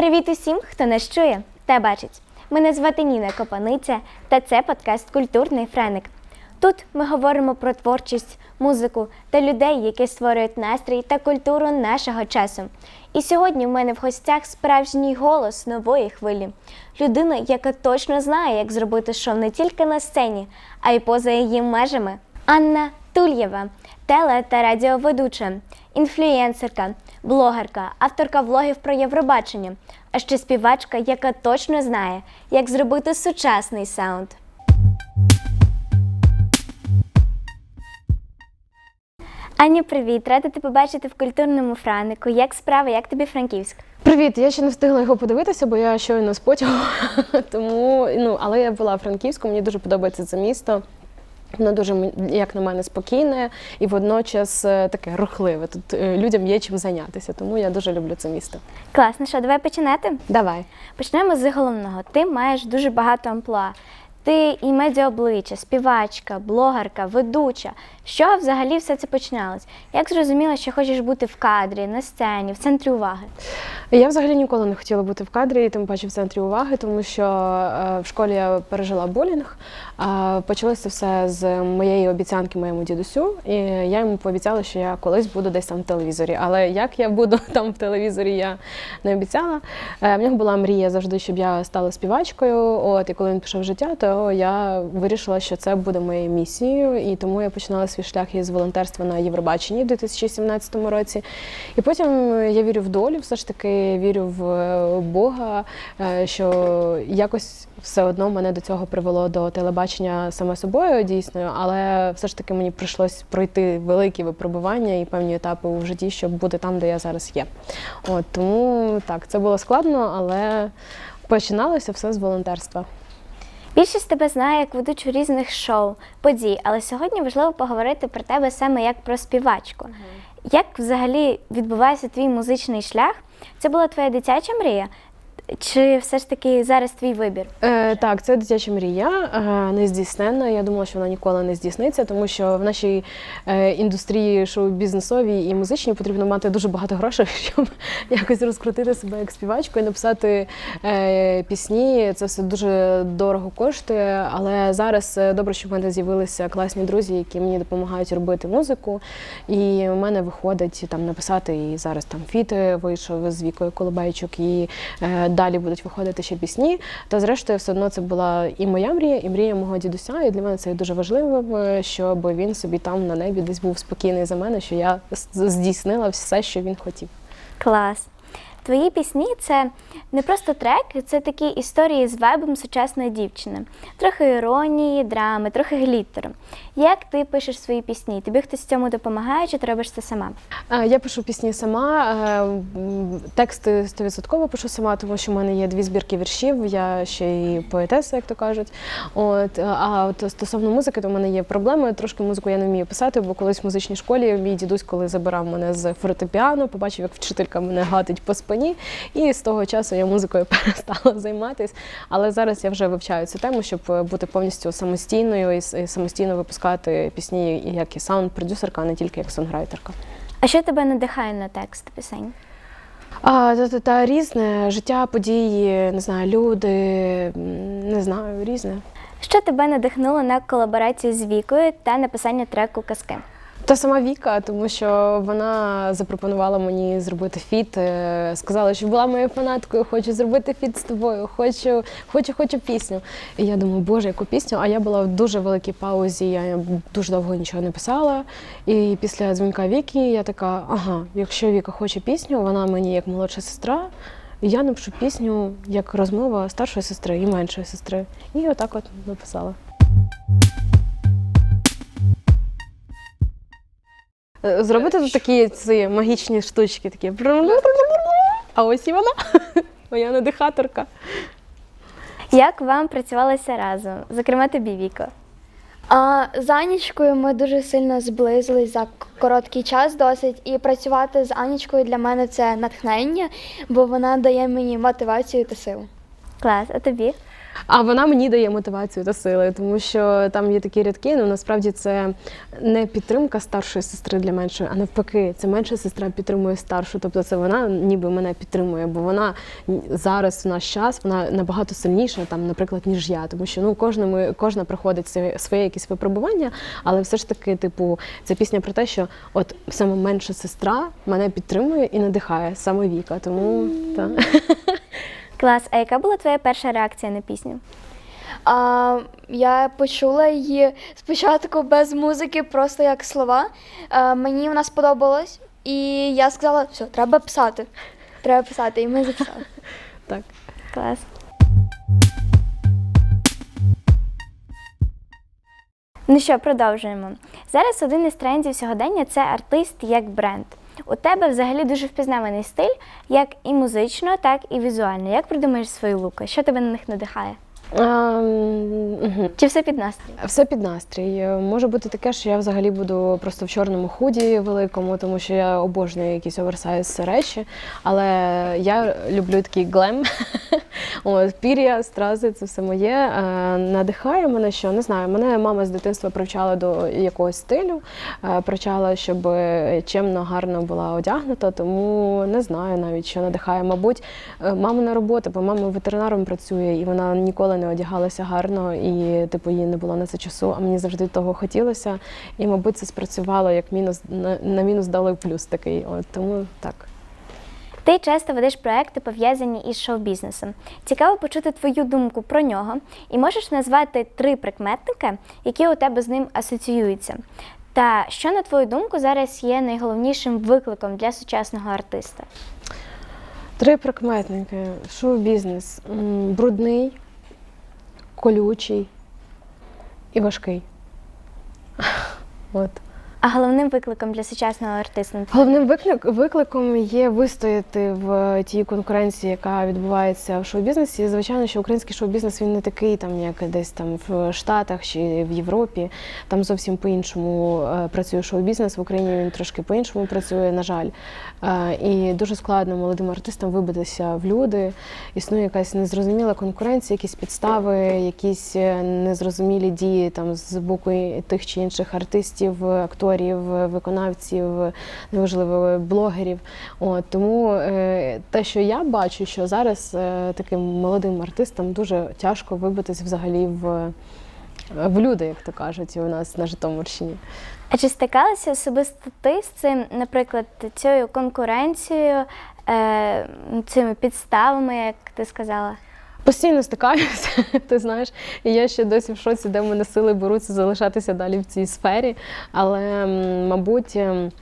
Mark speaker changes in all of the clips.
Speaker 1: Привіт усім, хто нас чує та бачить. Мене звати Ніна Копаниця, та це подкаст Культурний Френик. Тут ми говоримо про творчість, музику та людей, які створюють настрій та культуру нашого часу. І сьогодні в мене в гостях справжній голос нової хвилі. Людина, яка точно знає, як зробити шоу не тільки на сцені, а й поза її межами. Анна Тульєва, теле та радіоведуча, інфлюєнсерка, блогерка, авторка влогів про Євробачення, а ще співачка, яка точно знає, як зробити сучасний саунд. Аня, привіт! Рада тебе побачити в культурному франику. Як справи, як тобі Франківськ?
Speaker 2: Привіт, я ще не встигла його подивитися, бо я щойно з потягу. Тому ну, але я була в Франківську, мені дуже подобається це місто. Воно дуже, як на мене, спокійне і водночас е, таке рухливе. Тут е, людям є чим зайнятися, тому я дуже люблю це місто.
Speaker 1: Класно, що давай починати?
Speaker 2: Давай.
Speaker 1: Почнемо з головного. Ти маєш дуже багато амплуа. Ти і медіаобличчя, співачка, блогерка, ведуча. Чого взагалі все це починалось? Як зрозуміла, що хочеш бути в кадрі, на сцені, в центрі уваги?
Speaker 2: Я взагалі ніколи не хотіла бути в кадрі, тим паче в центрі уваги, тому що е, в школі я пережила булінг. Почалося все з моєї обіцянки моєму дідусю, і я йому пообіцяла, що я колись буду десь там в телевізорі. Але як я буду там в телевізорі, я не обіцяла. Е, В нього була мрія завжди, щоб я стала співачкою. От і коли він пішов в життя, то я вирішила, що це буде моєю місією, і тому я починала свій шлях із волонтерства на Євробаченні в 2017 році. І потім я вірю в долю, все ж таки вірю в е, Бога, е, що якось все одно мене до цього привело до телебачення саме собою дійсно, але все ж таки мені прийшлось пройти великі випробування і певні етапи у житті, щоб бути там, де я зараз є. От тому так, це було складно, але починалося все з волонтерства.
Speaker 1: Більшість тебе знає як ведучу різних шоу, подій, але сьогодні важливо поговорити про тебе саме як про співачку. Як взагалі відбувається твій музичний шлях? Це була твоя дитяча мрія? Чи все ж таки зараз твій вибір?
Speaker 2: Е, так, це дитяча мрія, е, нездійсненна. Я думала, що вона ніколи не здійсниться, тому що в нашій е, індустрії шоу-бізнесовій і музичній потрібно мати дуже багато грошей, щоб якось розкрутити себе як співачку і написати е, пісні. Це все дуже дорого коштує. Але зараз е, добре, що в мене з'явилися класні друзі, які мені допомагають робити музику. І в мене виходить там написати і зараз там фіти вийшов з Вікою Колобайчук, і е, далі будуть виходити ще пісні. Та зрештою, все одно це була і моя мрія, і мрія мого дідуся. І для мене це дуже важливо, е, щоб він собі там на небі десь був спокійний за мене, що я здійснила все, що він хотів.
Speaker 1: Клас. Твої пісні це не просто треки, це такі історії з вайбом сучасної дівчини. Трохи іронії, драми, трохи гліттеру. Як ти пишеш свої пісні? Тобі хтось цьому допомагає, чи ти робиш це сама?
Speaker 2: Я пишу пісні сама, е, тексти 100% пишу сама, тому що в мене є дві збірки віршів, я ще і поетеса, як то кажуть. От, е, а от стосовно музики, то в мене є проблеми. Трошки музику я не вмію писати, бо колись в музичній школі мій дідусь, коли забирав мене з фортепіано, побачив, як вчителька мене гатить по спині, і з того часу я музикою перестала займатися. Але зараз я вже вивчаю цю тему, щоб е, бути повністю самостійною і самостійно випускати пісні як і саунд-продюсерка, а не тільки як сонграйтерка.
Speaker 1: А що тебе надихає на текст пісень?
Speaker 2: А, та, та, та різне життя, події, не знаю, люди, не знаю, різне.
Speaker 1: Що тебе надихнуло на колаборацію з Вікою та написання треку казки?
Speaker 2: Та сама Віка, тому що вона запропонувала мені зробити фіт. е, Сказала, що була моєю фанаткою, хочу зробити фіт з тобою, хочу, хочу, хочу пісню. І я думаю, боже, яку пісню? А я була в дуже великій паузі, я дуже довго нічого не писала. І після дзвінка Віки я така: ага, якщо Віка хоче пісню, вона мені як молодша сестра. Я напишу пісню як розмова старшої сестри і меншої сестри. І отак от написала. Зробити тут такі ці магічні штучки, такі. А ось і вона, моя надихаторка.
Speaker 1: Як вам працювалося разом? Зокрема, тобі, Віко?
Speaker 3: А з Анічкою ми дуже сильно зблизились за короткий час досить. І працювати з Анічкою для мене це натхнення, бо вона дає мені мотивацію та силу.
Speaker 1: Клас, а тобі?
Speaker 2: А вона мені дає мотивацію та сили, тому що там є такі рядки. Ну насправді це не підтримка старшої сестри для меншої, а навпаки, це менша сестра підтримує старшу. Тобто це вона ніби мене підтримує, бо вона зараз в наш час вона набагато сильніша, там, наприклад, ніж я. Тому що ну кожному кожна проходить своє, якісь випробування, але все ж таки, типу, це пісня про те, що от саме менша сестра мене підтримує і надихає саме Віка. Тому так.
Speaker 1: Клас, а яка була твоя перша реакція на пісню?
Speaker 3: А, я почула її спочатку без музики, просто як слова. А, мені вона сподобалась, і я сказала, все, треба писати. Треба писати, і ми записали.
Speaker 2: так.
Speaker 1: Клас. Ну що, продовжуємо. Зараз один із трендів сьогодення це артист як бренд. У тебе взагалі дуже впізнаваний стиль, як і музично, так і візуально. Як придумаєш свої луки? Що тебе на них надихає?
Speaker 2: Мгм.
Speaker 1: Чи все під настрій?
Speaker 2: Все під настрій. Може бути таке, що я взагалі буду просто в чорному худі великому, тому що я обожнюю якісь оверсайз речі. Але я люблю такий глем. От, пір'я, стрази, це все моє. Е, Надихає мене, що не знаю. Мене мама з дитинства привчала до якогось стилю, е, привчала, щоб чемно, гарно була одягнута, тому не знаю навіть, що надихає. Мабуть, е, мамина робота, бо мама ветеринаром працює, і вона ніколи не одягалася гарно, і типу їй не було на це часу. А мені завжди того хотілося. І, мабуть, це спрацювало як мінус на, на мінус дали плюс такий. От тому так.
Speaker 1: Ти часто ведеш проекти, пов'язані із шоу-бізнесом. Цікаво почути твою думку про нього, і можеш назвати три прикметники, які у тебе з ним асоціюються. Та що, на твою думку, зараз є найголовнішим викликом для сучасного артиста?
Speaker 2: Три прикметники. Шоу-бізнес. Брудний, колючий і важкий. От.
Speaker 1: А головним викликом для сучасного артиста?
Speaker 2: Головним виклик, викликом є вистояти в тій конкуренції, яка відбувається в шоу-бізнесі. Звичайно, що український шоу-бізнес він не такий, там як десь там в Штатах чи в Європі. Там зовсім по-іншому е, працює шоу-бізнес. В Україні він трошки по-іншому працює, на жаль. Е, І дуже складно молодим артистам вибитися в люди. Існує якась незрозуміла конкуренція, якісь підстави, якісь е, незрозумілі дії там з боку тих чи інших артистів, акторів, виконавців, неважливо, блогерів. От тому е, те, що я бачу, що зараз е, таким молодим артистам дуже тяжко вибитись взагалі в, в люди, як то кажуть, у нас на Житомирщині.
Speaker 1: А чи стикалася особисто ти з цим, наприклад, цією конкуренцією, е, цими підставами, як ти сказала?
Speaker 2: Постійно стикаюся, ти знаєш, і я ще досі в шоці, де в мене сили беруться залишатися далі в цій сфері. Але, мабуть, ем,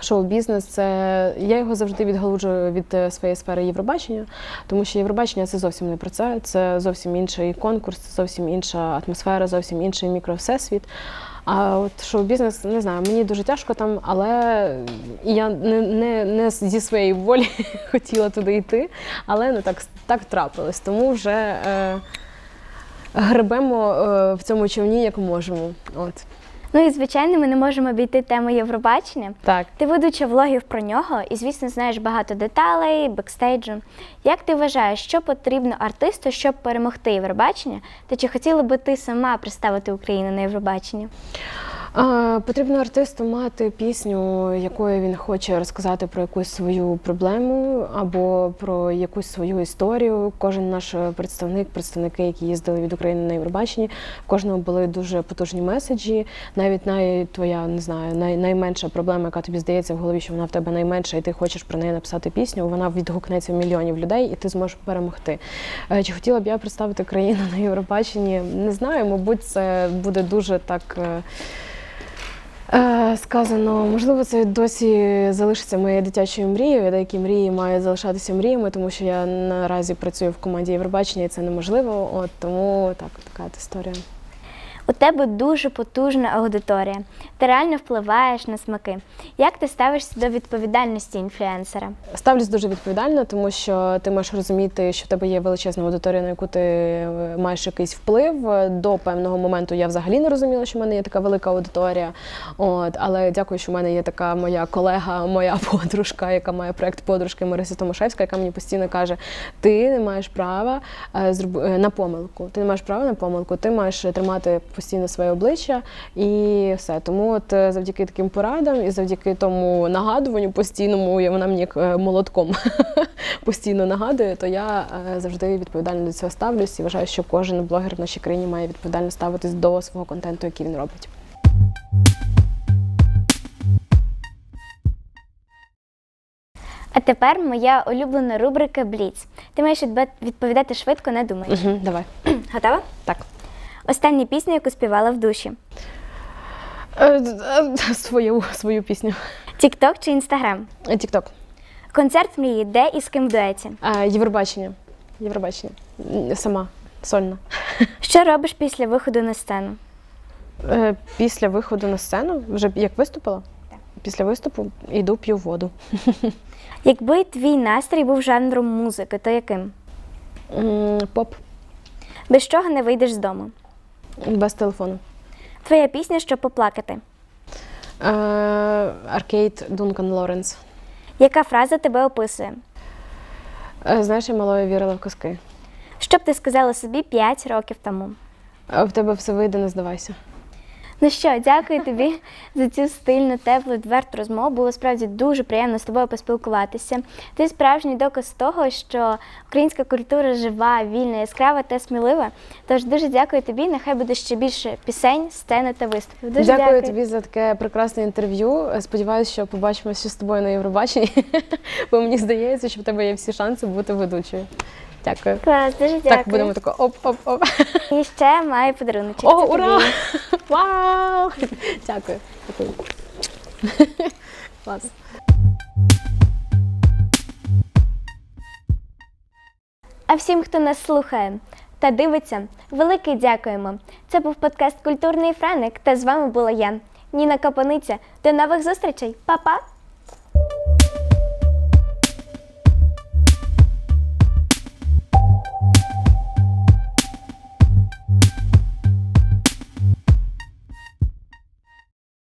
Speaker 2: шоу-бізнес це я його завжди відгалуджую від е, своєї сфери Євробачення, тому що Євробачення це зовсім не про це. Це зовсім інший конкурс, зовсім інша атмосфера, зовсім інший мікровсесвіт. А от шоу-бізнес, не знаю, мені дуже тяжко там, але я не, не, не зі своєї волі хотіла туди йти, але ну так, так трапилось. Тому вже е, гребемо е, в цьому човні як можемо. От
Speaker 1: Ну і звичайно, ми не можемо обійти тему Євробачення.
Speaker 2: так.
Speaker 1: Ти ведуча влогів про нього і, звісно, знаєш багато деталей, бекстейджу. Як ти вважаєш, що потрібно артисту, щоб перемогти Євробачення? Та чи хотіла би ти сама представити Україну на Євробаченні?
Speaker 2: Потрібно артисту мати пісню, якою він хоче розказати про якусь свою проблему або про якусь свою історію. Кожен наш представник, представники, які їздили від України на Євробаченні, в кожного були дуже потужні меседжі. Навіть най, твоя не знаю, най, найменша проблема, яка тобі здається в голові, що вона в тебе найменша, і ти хочеш про неї написати пісню. Вона відгукнеться мільйонів людей, і ти зможеш перемогти. Е, Чи хотіла б я представити країну на Євробаченні? Не знаю, мабуть, це буде дуже так. Е, Сказано, можливо, це досі залишиться моєю дитячою мрією. Деякі мрії мають залишатися мріями, тому що я наразі працюю в команді Євробачення, і це неможливо. От тому так, така історія.
Speaker 1: У тебе дуже потужна аудиторія. Ти реально впливаєш на смаки. Як ти ставишся до відповідальності інфлюенсера?
Speaker 2: Ставлюсь дуже відповідально, тому що ти маєш розуміти, що в тебе є величезна аудиторія, на яку ти е, маєш якийсь вплив. До певного моменту я взагалі не розуміла, що в мене є така велика аудиторія. От, але дякую, що в мене є така моя колега, моя подружка, яка має проект подружки Марися Томашевська, яка мені постійно каже: ти не маєш права е, е, на помилку. Ти не маєш права на помилку, ти маєш тримати постійно своє обличчя і все. Тому от е, завдяки таким порадам і завдяки тому нагадуванню постійному, і вона мені як е, молотком постійно нагадує, то я е, завжди відповідально до цього ставлюсь і вважаю, що кожен блогер в нашій країні має відповідально ставитись до свого контенту, який він робить.
Speaker 1: А тепер моя улюблена рубрика Бліц. Ти маєш відповідати швидко, не думаєш.
Speaker 2: Угу, давай.
Speaker 1: Готова?
Speaker 2: Так.
Speaker 1: Остання пісня, яку співала в душі.
Speaker 2: Е, е, Свою, свою пісню.
Speaker 1: Тікток чи інстаграм?
Speaker 2: Е, Тікток.
Speaker 1: Концерт мрії, де і з ким в дуеті?
Speaker 2: Е, Євробачення. Євробачення. Сама, сольна.
Speaker 1: Що робиш після виходу на сцену?
Speaker 2: Е, Після виходу на сцену, вже як виступила? Після виступу йду п'ю воду.
Speaker 1: Якби твій настрій був жанром музики, то яким?
Speaker 2: Поп
Speaker 1: Без чого не вийдеш з дому?
Speaker 2: Без телефону.
Speaker 1: Твоя пісня, щоб поплакати.
Speaker 2: Аркейт Аркейд Дункан Лоренс.
Speaker 1: Яка фраза тебе описує?
Speaker 2: Е, Знаєш, я малою вірила в казки.
Speaker 1: Що б ти сказала собі 5 років тому?
Speaker 2: А в тебе все вийде, не здавайся.
Speaker 1: Ну що, дякую тобі за цю стильну, теплу, відверту розмову. Було справді дуже приємно з тобою поспілкуватися. Ти справжній доказ того, що українська культура жива, вільна, яскрава та смілива. Тож дуже дякую тобі. Нехай буде ще більше пісень, сцени та виступів. Дуже
Speaker 2: дякую,
Speaker 1: дякую.
Speaker 2: тобі за таке прекрасне інтерв'ю. Сподіваюся, що побачимося з тобою на Євробаченні, бо мені здається, що в тебе є всі шанси бути ведучою. Дякую.
Speaker 1: Клас, дуже дякую.
Speaker 2: Так, будемо тако оп-оп-оп.
Speaker 1: І ще маю подарунок.
Speaker 2: О, ура! Вау! Дякую. Дякую. Клас.
Speaker 1: А всім, хто нас слухає та дивиться, велике дякуємо. Це був подкаст Культурний Франик, та з вами була я, Ніна Капаниця. До нових зустрічей, Па-па!